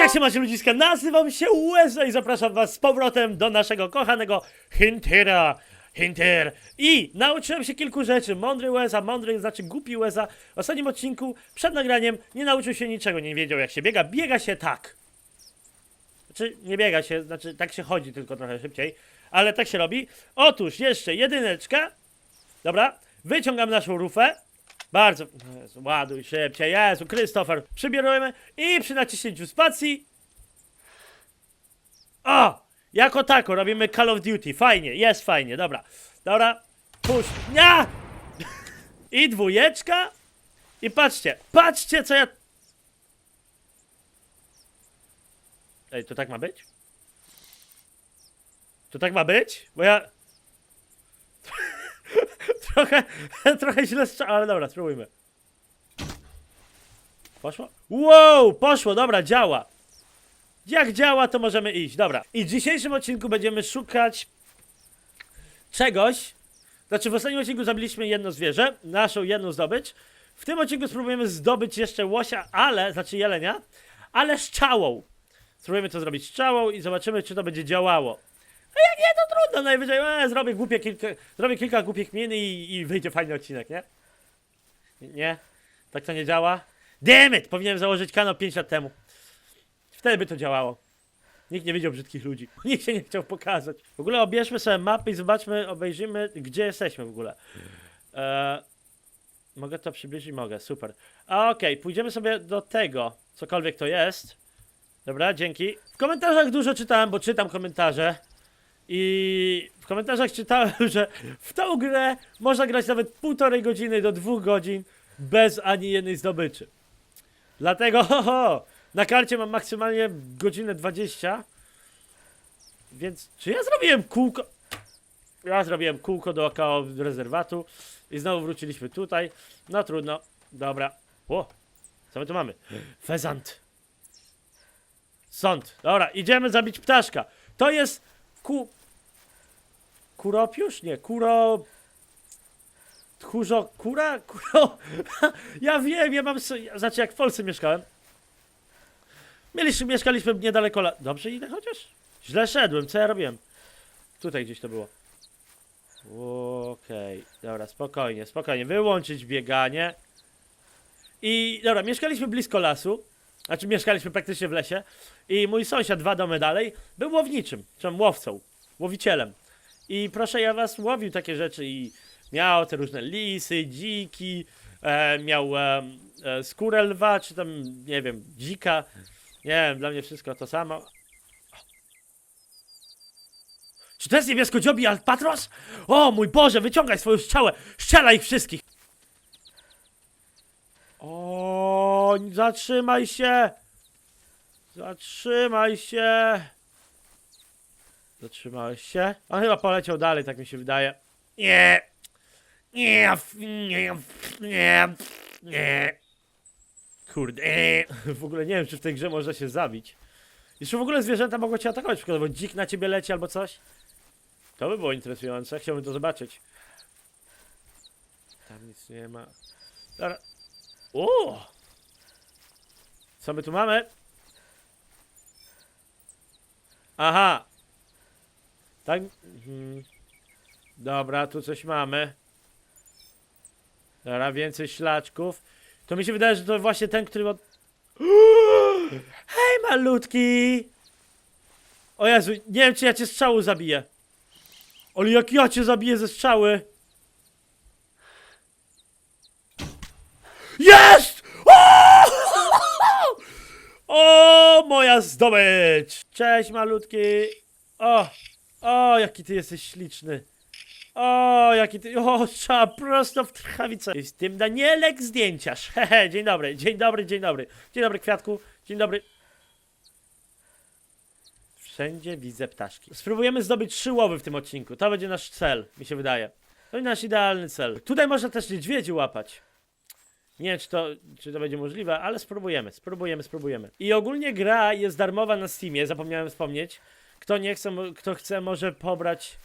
jak się macie ludziska? Nazywam się Łeza i zapraszam was z powrotem do naszego kochanego Hintera. Hinter. I nauczyłem się kilku rzeczy. Mądry Łeza, mądry znaczy głupi Łeza. W ostatnim odcinku, przed nagraniem, nie nauczył się niczego, nie wiedział jak się biega. Biega się tak. Znaczy, nie biega się, znaczy tak się chodzi, tylko trochę szybciej. Ale tak się robi. Otóż jeszcze jedyneczka. Dobra, wyciągam naszą rufę. Bardzo. Jezu, ładuj szybciej. Jezu, Krystofer. Przybierujemy i przy naciśnięciu spacji. O! Jako tako robimy Call of Duty. Fajnie, jest fajnie, dobra. Dobra, puść. Nie! I dwójeczka. I patrzcie, patrzcie co ja. Ej, to tak ma być? To tak ma być? Bo ja. Trochę, trochę źle strzał, ale dobra, spróbujmy. Poszło? Wow, poszło, dobra, działa. Jak działa, to możemy iść, dobra. I w dzisiejszym odcinku będziemy szukać czegoś. Znaczy, w ostatnim odcinku zabiliśmy jedno zwierzę, naszą jedną zdobycz. W tym odcinku spróbujemy zdobyć jeszcze łosia, ale, znaczy jelenia, ale z czałą. Spróbujemy to zrobić z czałą i zobaczymy, czy to będzie działało. A jak nie, to trudno, najwyżej e, zrobię, głupie kilka, zrobię kilka głupich min i, i wyjdzie fajny odcinek, nie? Nie? Tak to nie działa? Damn it! Powinienem założyć kanał 5 lat temu. Wtedy by to działało. Nikt nie widział brzydkich ludzi. Nikt się nie chciał pokazać. W ogóle obierzmy sobie mapę i zobaczmy, obejrzymy, gdzie jesteśmy w ogóle. E, mogę to przybliżyć? Mogę, super. Okej, pójdziemy sobie do tego, cokolwiek to jest. Dobra, dzięki. W komentarzach dużo czytałem, bo czytam komentarze. I w komentarzach czytałem, że w tą grę można grać nawet półtorej godziny do dwóch godzin bez ani jednej zdobyczy. Dlatego, ho, ho, na karcie mam maksymalnie godzinę 20. Więc czy ja zrobiłem kółko? Ja zrobiłem kółko dookoła rezerwatu i znowu wróciliśmy tutaj. No trudno. Dobra. O, co my tu mamy? Fezant. Sąd. Dobra, idziemy zabić ptaszka. To jest ku... Kuropiusz? Nie, kuro... Tchórzo... Kura? Kuro... Ja wiem, ja mam... Znaczy, jak w Polsce mieszkałem, Mieliśmy, mieszkaliśmy niedaleko la... Dobrze idę chociaż? Źle szedłem, co ja robiłem? Tutaj gdzieś to było. Okej, dobra, spokojnie, spokojnie. Wyłączyć bieganie. I dobra, mieszkaliśmy blisko lasu. Znaczy mieszkaliśmy praktycznie w lesie. I mój sąsiad dwa domy dalej był łowniczym, czy łowcą, łowicielem. I proszę ja was łowił takie rzeczy i miał te różne lisy, dziki, e, miał e, e, skórę lwa, czy tam, nie wiem, dzika. Nie wiem, dla mnie wszystko to samo. Czy to jest niebiesko-dziobi albatros? O mój Boże, wyciągaj swoją strzałę! Strzela ich wszystkich! O, zatrzymaj się! Zatrzymaj się! Zatrzymałeś się? On chyba poleciał dalej, tak mi się wydaje. Nie! Nie! Nie! Nie! Nie! Kurde. W ogóle nie wiem, czy w tej grze można się zabić. Jeszcze w ogóle zwierzęta mogą cię atakować, na przykład, bo dzik na ciebie leci albo coś. To by było interesujące, chciałbym to zobaczyć. Tam nic nie ma. Dobra. O! Co my tu mamy? Aha. Tak. Mhm. Dobra, tu coś mamy. Dobra, więcej ślaczków. To mi się wydaje, że to właśnie ten, który. Hej, malutki! O Jezu, nie wiem, czy ja cię strzału zabiję. Ale jak ja cię zabiję ze strzały... Jest! O, moja zdobycz! Cześć, malutki! O, o, jaki ty jesteś śliczny. O, jaki ty. O, trzeba prosto w trchawicę. Z tym Danielek zdjęciarz. Hehe, dzień dobry, dzień dobry, dzień dobry. Dzień dobry, kwiatku. Dzień dobry. Wszędzie widzę ptaszki. Spróbujemy zdobyć trzy łowy w tym odcinku. To będzie nasz cel, mi się wydaje. To jest nasz idealny cel. Tutaj można też niedźwiedzi łapać. Nie wiem, czy to, czy to będzie możliwe, ale spróbujemy, spróbujemy, spróbujemy. I ogólnie gra jest darmowa na Steamie, zapomniałem wspomnieć. Kto nie chce, kto chce, może pobrać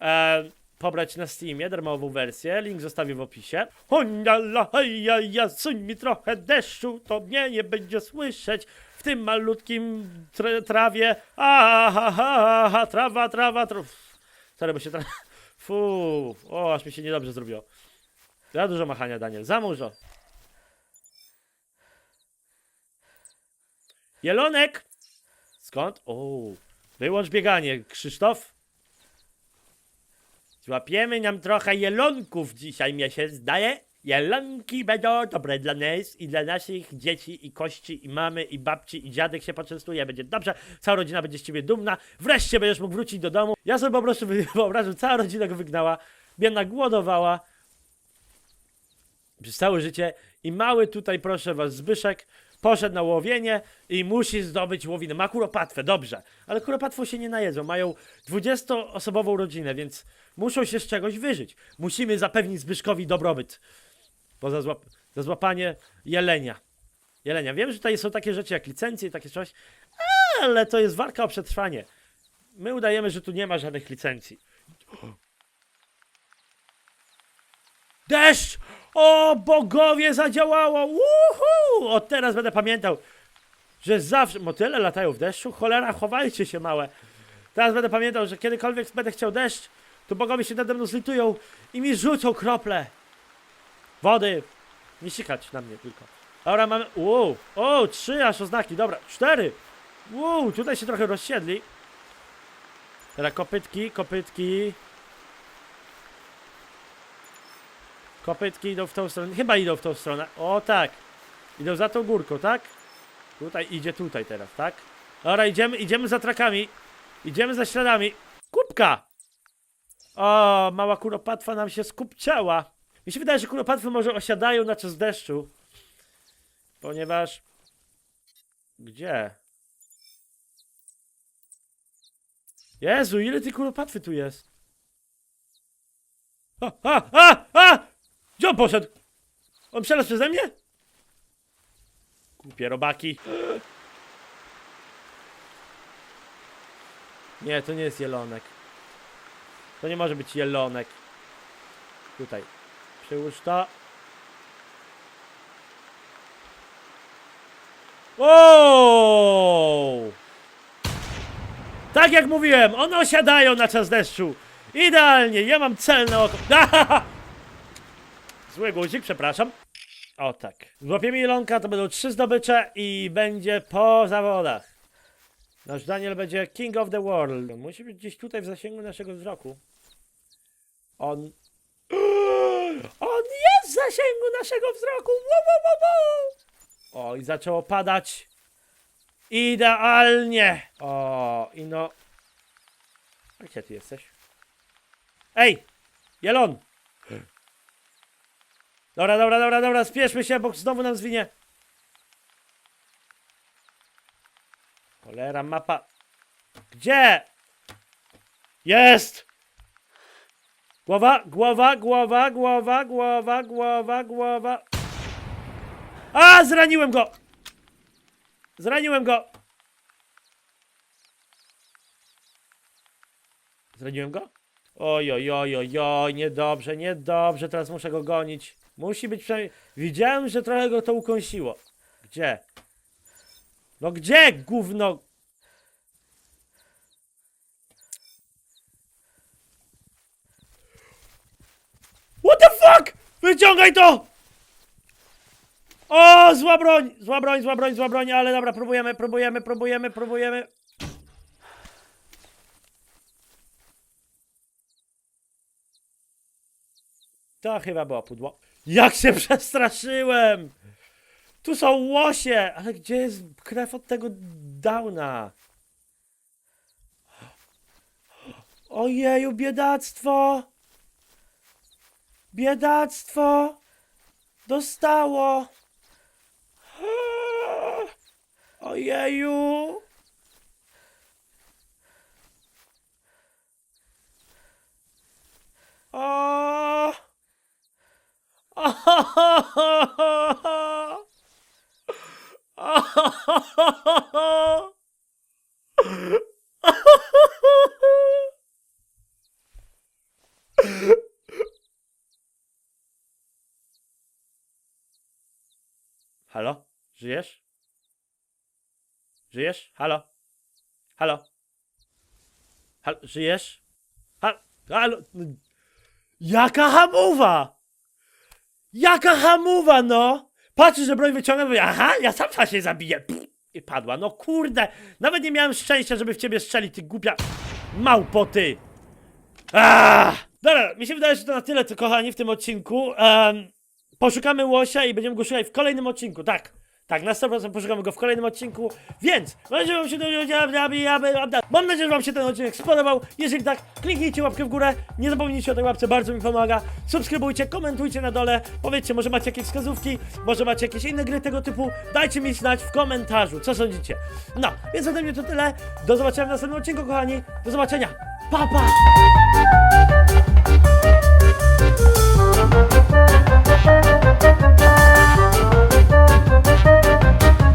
e, pobrać na Steamie darmową wersję. Link zostawię w opisie. Honda la ja, ja, suń mi trochę deszczu, to mnie nie będzie słyszeć. W tym malutkim tra trawie. A, ha, ha, ha, trawa, trawa, trawa. Sorry, bo się tra... Fu, o, aż mi się niedobrze zrobiło. Za dużo machania, Daniel, za dużo. Jelonek! Skąd? O, wyłącz bieganie, Krzysztof. Złapiemy nam trochę jelonków dzisiaj, mnie się zdaje. Jelonki będą dobre dla nas i dla naszych dzieci i kości i mamy i babci i dziadek się poczęstuje. Będzie dobrze, cała rodzina będzie z ciebie dumna. Wreszcie będziesz mógł wrócić do domu. Ja sobie po prostu wy- wyobrażam, cała rodzina go wygnała, biedna głodowała przez całe życie i mały tutaj, proszę was, Zbyszek poszedł na łowienie i musi zdobyć łowinę. Ma kuropatwę, dobrze, ale kuropatwą się nie najedzą. Mają 20-osobową rodzinę, więc muszą się z czegoś wyżyć. Musimy zapewnić Zbyszkowi dobrobyt. Poza złap za złapanie jelenia. Jelenia. Wiem, że tutaj są takie rzeczy jak licencje i takie coś, ale to jest walka o przetrwanie. My udajemy, że tu nie ma żadnych licencji. Deszcz! O, bogowie zadziałało! Uhu! Od teraz będę pamiętał, że zawsze... Motyle latają w deszczu? Cholera, chowajcie się małe. Teraz będę pamiętał, że kiedykolwiek będę chciał deszcz, to bogowie się nade mną zlitują i mi rzucą krople. Wody. Nie sikać na mnie tylko. Dobra, mamy... Wow. O, trzy aż oznaki. Dobra, cztery. Wow, tutaj się trochę rozsiedli. Teraz kopytki, kopytki. Kopytki idą w tą stronę. Chyba idą w tą stronę. O tak. Idą za tą górką, tak? Tutaj idzie tutaj teraz, tak? Dobra, idziemy, idziemy za trakami. Idziemy za śladami. Kubka! O, mała kuropatwa nam się skupciała. Mi się wydaje, że kuropatwy może osiadają na czas deszczu. Ponieważ... Gdzie? Jezu, ile tej kuropatwy tu jest? A, a, a, a! Gdzie poszedł? On przelazł przeze mnie? Głupie robaki. Nie, to nie jest jelonek. To nie może być jelonek. Tutaj. Przyłóż to. O! Tak jak mówiłem, one osiadają na czas deszczu. Idealnie, ja mam celne oko. Zły guzik, przepraszam. O tak. Złapiemy jelonka, to będą trzy zdobycze i będzie po zawodach. Nasz Daniel będzie King of the World. Musi być gdzieś tutaj w zasięgu naszego wzroku. On. On jest w zasięgu naszego wzroku! Wo, wo, wo, wo. O, i zaczęło padać. Idealnie! O, i no. A Gdzie ty jesteś? Ej! Jelon! Dobra, dobra, dobra, dobra, spieszmy się, bo znowu nam zwinie. Cholera, mapa. Gdzie? Jest! Głowa, głowa, głowa, głowa, głowa, głowa, głowa. A, zraniłem go! Zraniłem go! Zraniłem go? Oj, oj, oj, oj, oj, niedobrze, niedobrze, teraz muszę go gonić. Musi być przynajmniej... Widziałem, że trochę go to ukąsiło. Gdzie? No gdzie, gówno? What the fuck? Wyciągaj to! O, zła broń, zła broń, zła broń, zła broń, ale dobra, próbujemy, próbujemy, próbujemy, próbujemy. To chyba było pudło. Jak się przestraszyłem! Tu są łosie! Ale gdzie jest krew od tego downa? Ojeju, biedactwo! Biedactwo! Dostało! Ojeju! Halo? Żyjesz? Żyjesz? Halo? Halo? Halo? Żyjesz? Halo? Jaka hamowa? Jaka hamowa, no? Patrz, że broń wyciągam, mówię, aha, ja sam się zabiję. Pff, I padła. No kurde, nawet nie miałem szczęścia, żeby w ciebie strzelić, ty głupia małpo, ty. Ah! Dobra, mi się wydaje, że to na tyle, co kochani, w tym odcinku. Em, poszukamy łosia i będziemy go szukać w kolejnym odcinku, tak. Tak, na 100% poszukamy go w kolejnym odcinku, więc mam nadzieję, że wam się ten, mam nadzieję, że wam się ten odcinek spodobał. Jeżeli tak, kliknijcie łapkę w górę, nie zapomnijcie o tej łapce, bardzo mi pomaga. Subskrybujcie, komentujcie na dole, powiedzcie, może macie jakieś wskazówki, może macie jakieś inne gry tego typu, dajcie mi znać w komentarzu, co sądzicie. No, więc ode mnie to tyle, do zobaczenia w następnym odcinku, kochani, do zobaczenia, pa pa! Thank you.